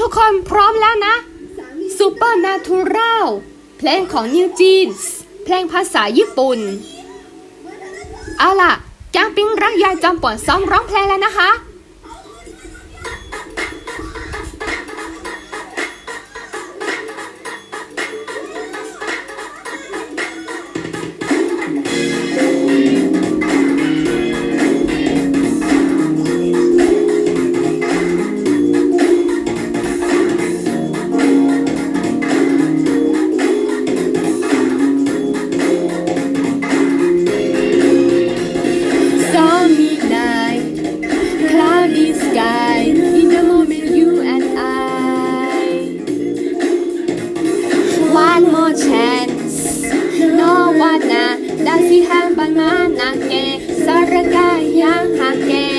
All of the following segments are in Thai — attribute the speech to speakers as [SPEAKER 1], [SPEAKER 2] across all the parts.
[SPEAKER 1] ทุกคนพร้อมแล้วนะ Supernatural เพลงของ New Jeans เพลงภาษาญี่ปุ่น เอาล่ะแกงปิ้งรักยายจอมป่วนซ้อมร้องเพลงแล้วนะคะากเกสรกายาหากเก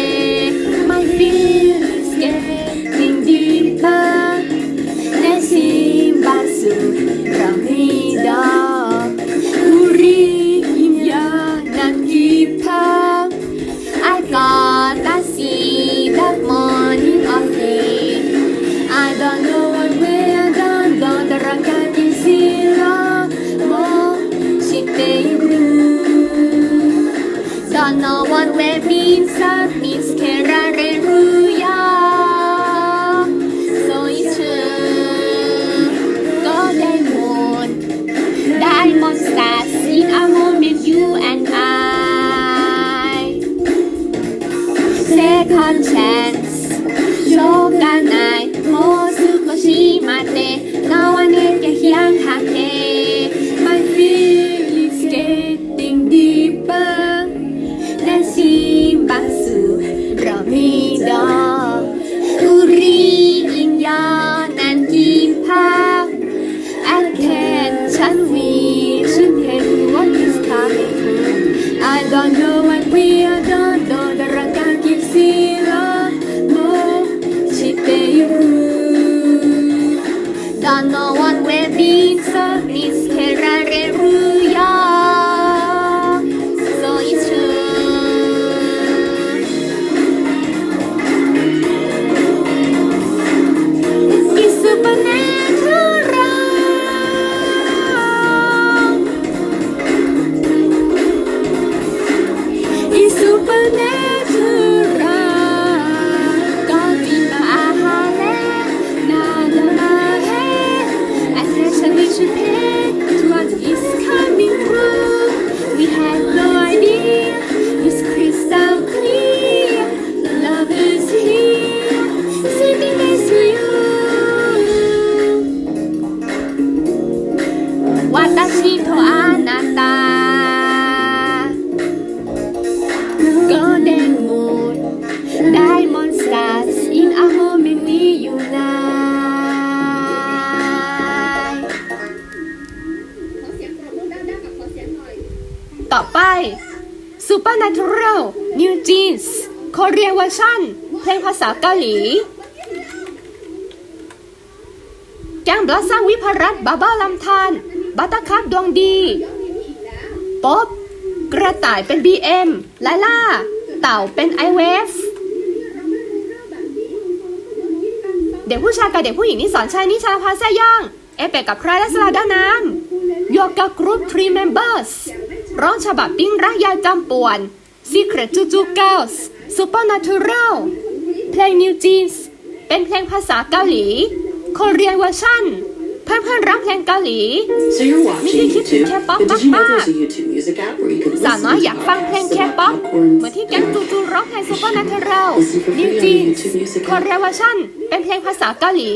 [SPEAKER 1] Supernatural New Jeans Korean Version เพลงภาษาเกาหลีแกงบลัสซังวิภรัตบาบ้าลำธารบัตตอร์คัพดวงดีป๊อบกระต่ายเป็น BM ไลล่า เต่าเป็นไอเวฟเด็กผู้ชายกับเด็กผู้หญิงนี่สอนชายนิชาพาแซ่ย่องเอเปกกับใครและสลาด้าน้ำโยกกรุ๊ป3 members ร้ องฉบับปิ้งรักยายจำป่วน Secret Juju Girls Supernatural เพลง New Jeans เป็นเพลงภาษาเกาหลี Korean version เพื่อนเพื่อนๆรักเพลงเกาหลี
[SPEAKER 2] So you're watching
[SPEAKER 1] Maybe kids
[SPEAKER 2] YouTube,
[SPEAKER 1] can pop
[SPEAKER 2] but did you know
[SPEAKER 1] back.
[SPEAKER 2] there's a YouTube Music app where you can
[SPEAKER 1] สาว
[SPEAKER 2] listen
[SPEAKER 1] น้อย
[SPEAKER 2] to
[SPEAKER 1] อยากฟังเพลง
[SPEAKER 2] podcasts
[SPEAKER 1] แค
[SPEAKER 2] about
[SPEAKER 1] ป๊อป
[SPEAKER 2] popcorn
[SPEAKER 1] เหมือนที่แก๊งจูจูร้องเพลง Supernatural
[SPEAKER 2] Listen for
[SPEAKER 1] New
[SPEAKER 2] free on
[SPEAKER 1] Jeans
[SPEAKER 2] YouTube Music app.
[SPEAKER 1] Korean version เป็นเพลงภาษาเกาหลี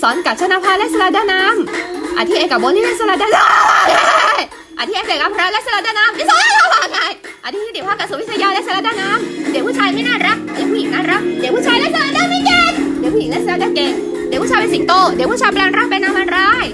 [SPEAKER 1] สอนกับชนาภาและสลาดาน้ำอาทิเอกกับโบลี่และสลาดาน้ำ อาทิเอกกัพระและสลาดาน้ำไม่สอนเราว่าไงอาทิเด็กภาคกับสุวิทยาและสลาดาน้ำเด็กผู้ชายไม่น่ารักเด็กผู้หญิงน่ารักเด็กผู้ชายและสลาดาไม่เก่งเด็กผู้หญิงและสลาดาเก่งเด็กผู้ชายเป็นสิงโตเด็กผู้ชายแปลงร่างเป็นนางมันร้าย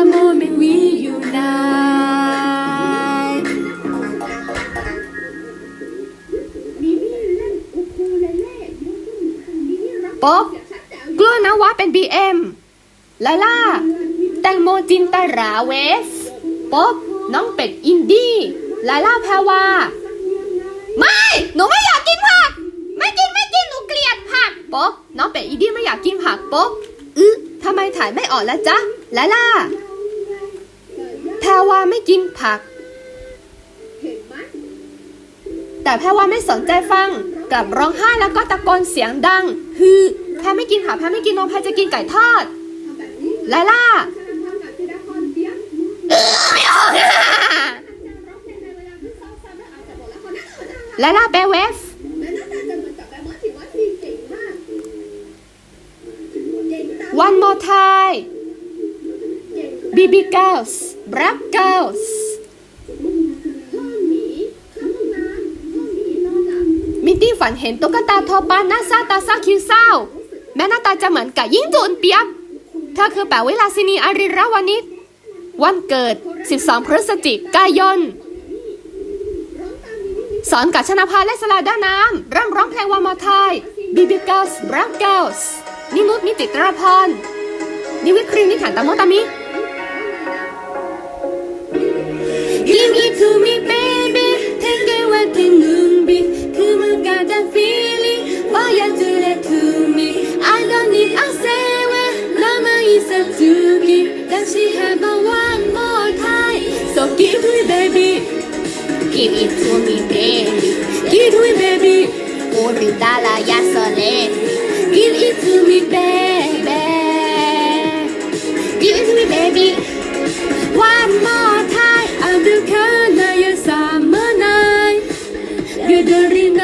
[SPEAKER 1] a moment we unite ป๊อบกลัวนะว่าเป็น BM ลาล่า แตงโมจินตราเวฟป๊อบน้องเป็ดอินดี้ลาล่าแพรวา ไม่ หนูไม่อยากกินผัก ไม่กินไม่กิน หนูเกลียดผัก ป๊อบน้องเป็ดอินดี้ไม่อยากกินผัก ป๊อบอึทำไมถ่ายไม่ออกแล้วจ๊ะลาล่า แพรวาไม่กินผัก แต่แพรว่าไม่สนใจฟัง กลับร้องไห้แล้วก็ตะโกนเสียงดังฮือแพรไม่กินค่ะแพรไม่กินนมแพรจะกินไก่ทอดไลล่าไลล่าเบเวฟ one more time baby girls black girls มิตตี้ฝันเห็นตุ๊กตาทอปานหน้าซาตาซาคิวเศร้า แม้หน้าตาจะเหมือนกับยิ่งจูนเปียบเธอคือแปะวิลาสินีอาริราวานิชวันเกิด 12 พฤศจิกายน สอนกับชนาภาและสลาด้าน้ำเริ่มร้องเพลงวามอไทยบีบีเกิลส์บรักเกิลส์นินุษนิติตราพรนิวิครีนิขันตามโมตามิ Give it to me baby take it with the 눈빛 그 물가다 feeling 보여줄래 to me I don't need a say when 남아있어 두기 다시 해봐 one more time So give me baby Give it to me baby Give me baby 우리 따라야 설레 Give it to me baby Del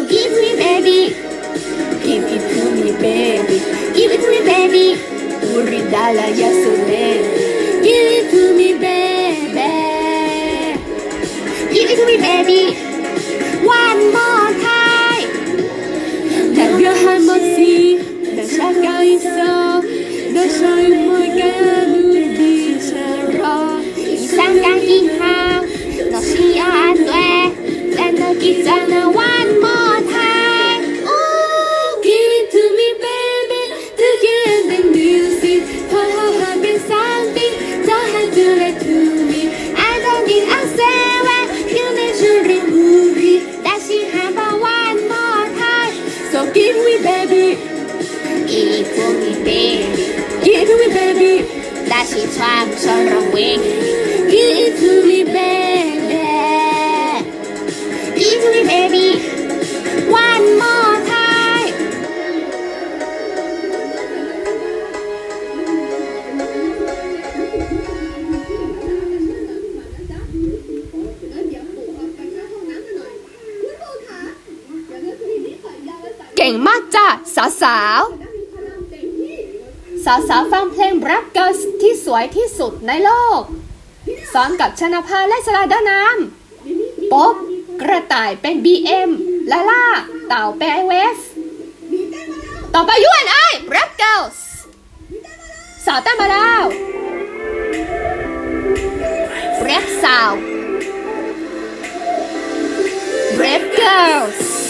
[SPEAKER 1] Give So give me baby, give it to me baby, give it to me baby, uridala yasune, give it to me baby, give it to me baby, one more time. That your hand must see, the shadow is so, the shine again. วยที่สุดในโลก ซ้อมกับชนภาและสลาดาน้ำป๊อบกระต่ายเป็น BM ลาล่า เต่าเป็น IWF ต่อไปยูนไอ Black Girls สาวเต้นมาแล้ว Rap Sound Brave Girls กับ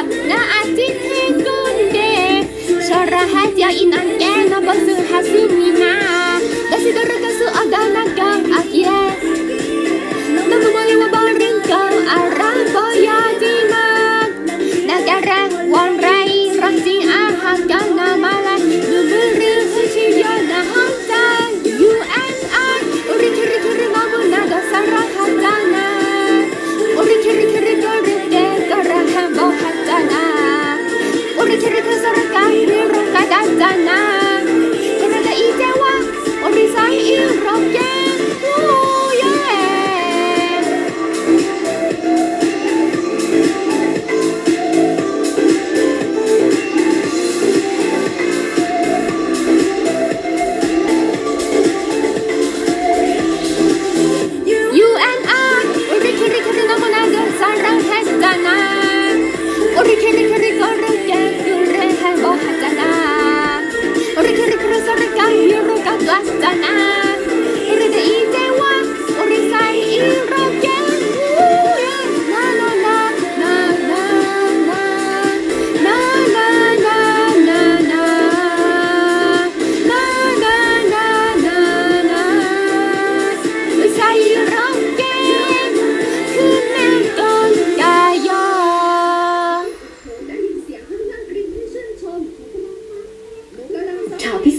[SPEAKER 1] ับนาอาจิเฮกุนเดชราฮัจยาอินอันแกนับบซึฮัซึมีนา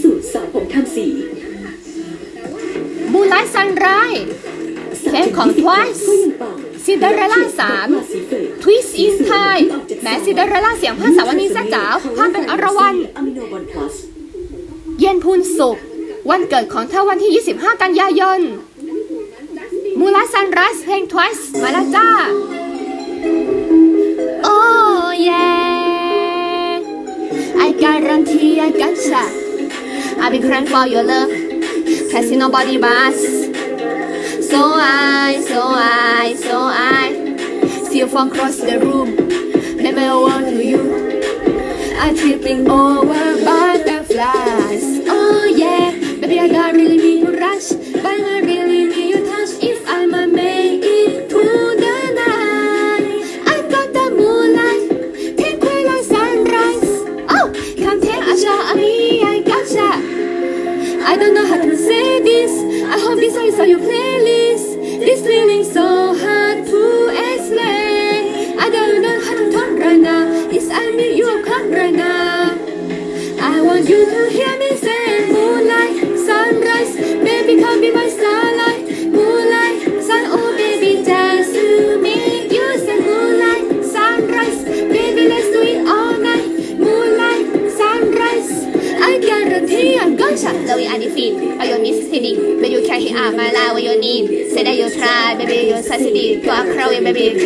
[SPEAKER 2] สูจน์สาวผมทำสี
[SPEAKER 1] มูไลท์ซันไรเพลงของ Twice
[SPEAKER 2] ก็ยังปัง
[SPEAKER 1] ซินเดอเรลล่าสามทวิสอินไทยแม้ซินเดอเรลล่าเสียงภาษาวันนี้แซ่จ๋าวภาพเป็นอรวรรณ
[SPEAKER 2] อะมิโนบอลพลัส
[SPEAKER 1] เย็นพูนสุข วันเกิดของเธอวันที่ 25 กันยายน มูไลท์ซันไรเพลง Twice มาแล้วจ้า Oh yeah I guarantee I gotcha I'll be crying for your love. Passing nobody but us. So I, so I, so I See you from across the room. My world to you. I'm tripping over butterflies. Oh yeah. Baby I don't really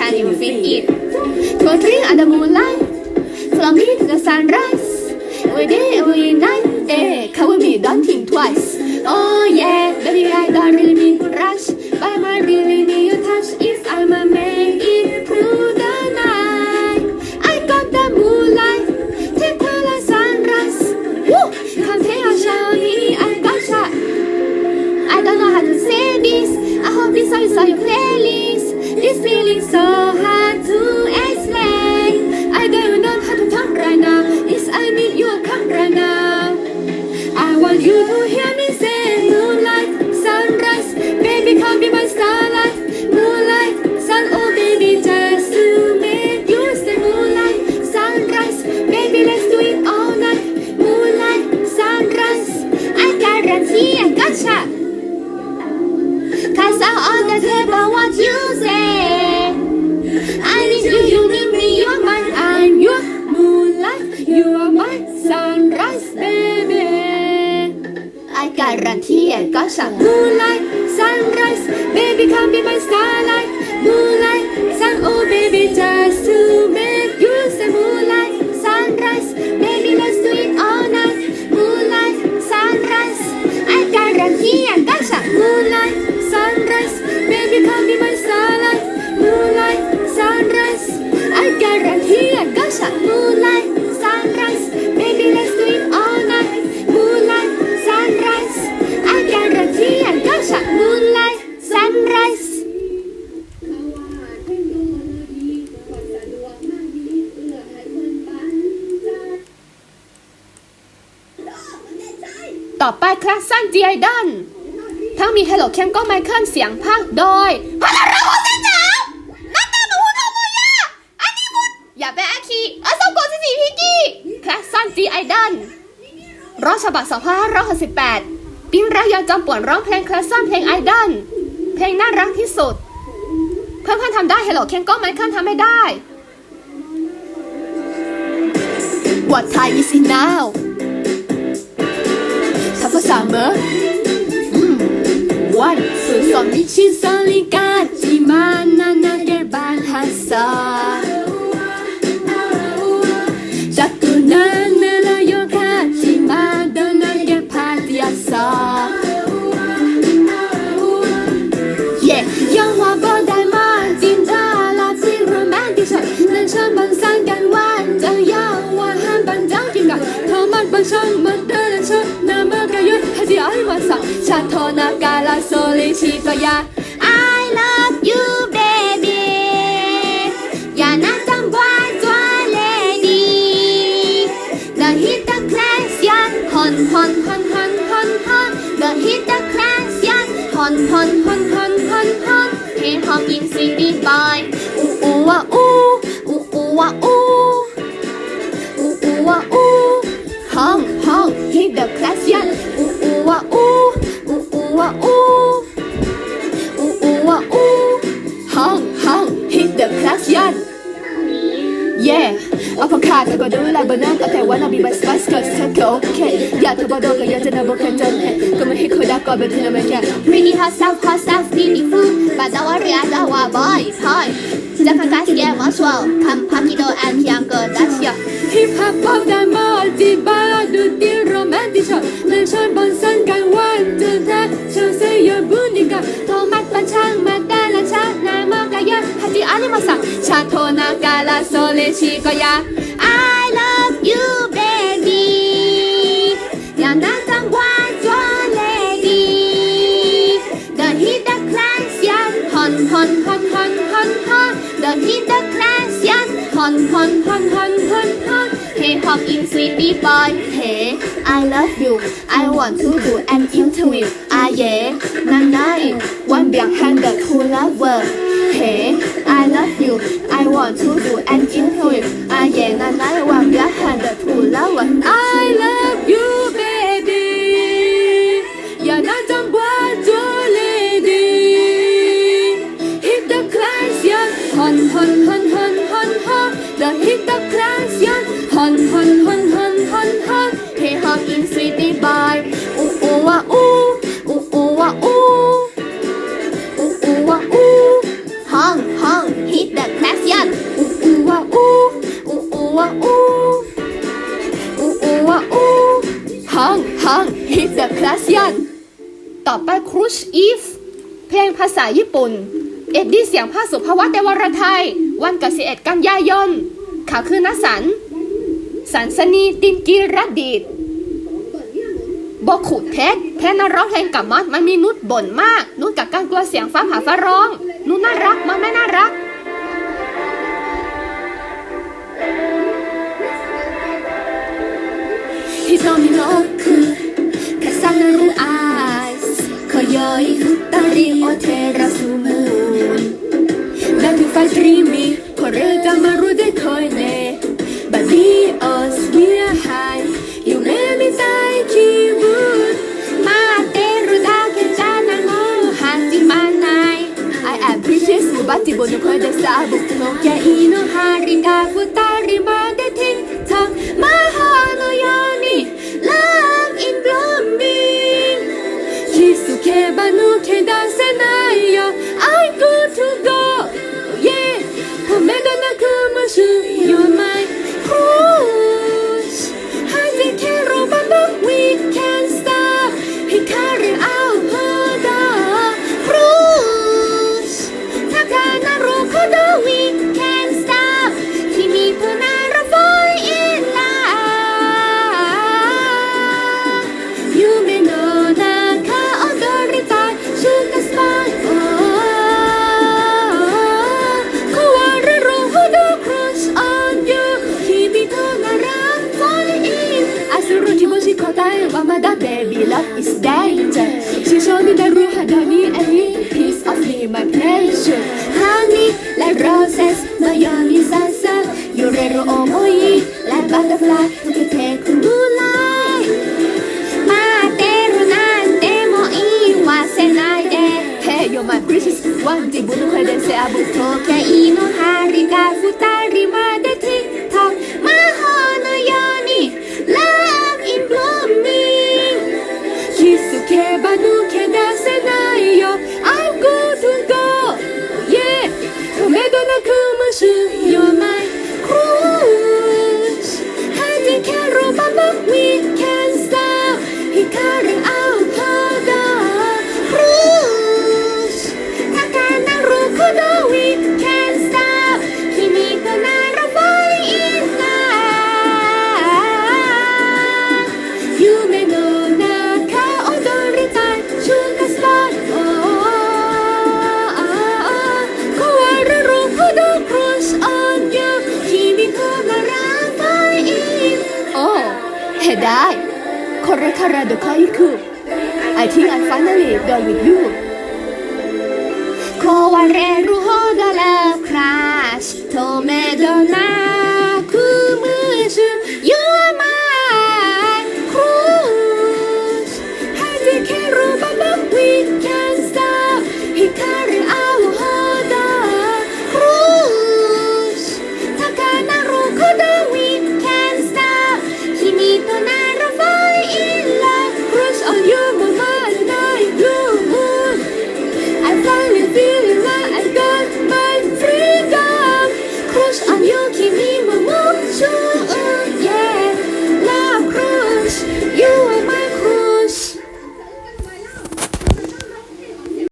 [SPEAKER 1] can you feel it to drink under moonlight from me to the sunrise. We day every night eh cover me don't think twice. Oh yeah baby I don't really mean rush ต่อไปคลาสซันจีไอดันทั้งมี Hello เคียงก็ไมเคิลเสียงภาคโดยพาราราโฮเซนหนาวนัตตาหนูโนโมยาอันนี้มุดอย่าเป็นอาคีอาซาโกซิซิพิกิคลาสซันจีไอดันร้องฉบับ2568ปิ้งรักยอนจอมป่วนร้องเพลงคลาสซันเพลงไอดันเพลงน่ารักที่สุด เพื่อนๆทำได้ Hello เคียงก็ไมเคิลทำไม่ได้ What time is it now? 什么？嗯，one 是算你情，算你感。 ชาโทนากาลาโซลิชิโตยา I love you baby อย่านะจังหวะตัวเลดีเดอะฮิตเตอร์คลาสยันฮอนฮอนฮอนฮอนฮอนฮอนเดอะฮิตเตอร์คลาสยันฮอนฮอนฮอนฮอนฮอนฮอนเฮฮอมยิงซีดีบอยอูอูวะอูอูอูวะอูอูอูวะอูห้องห้องฮิตเตอร์คลาส นก็ไม่ให้คนดักก่อนเป็นเธอไม่แค่ Pretty hot stuff hot stuff beautiful but don't worry I don't want boys hi จะพังกัสแย่มาชัวร์คำพักกิโดแอนเพียงเกิดดัชเชีย Hip hop pop ได้มาจีบาดูดีโรแมนติกช็อตเล่นช Pretty boy, ah, hey, I love you. I want to do an interview. Ah yeah, nanai, one behind the two lovers. Hey, I love you. I want to do an interview. Ah yeah, nanai, one behind the two lovers. I love you. ษาญี่ปุ่น เอ็ดดี้เสียงภาคสุภวัตเดวรไทย วันกับสิเอ็ดกันยายนข่าวคือนัสัน สันสนีตินกีรดีดบขุดเพชรเพชรนร้องเพลงกับมอสมันมีนุชบ่นมาก นุชกับกัรกลัวเสียงฟ้าผ่าฟ้าร้อง นุชน่ารักมันไม่น่ารัก He told me no The Kaiku. I think I finally done with you. ขอวันแรกรู้หัวกันแล้アレルほどทブクラッシュ止めどない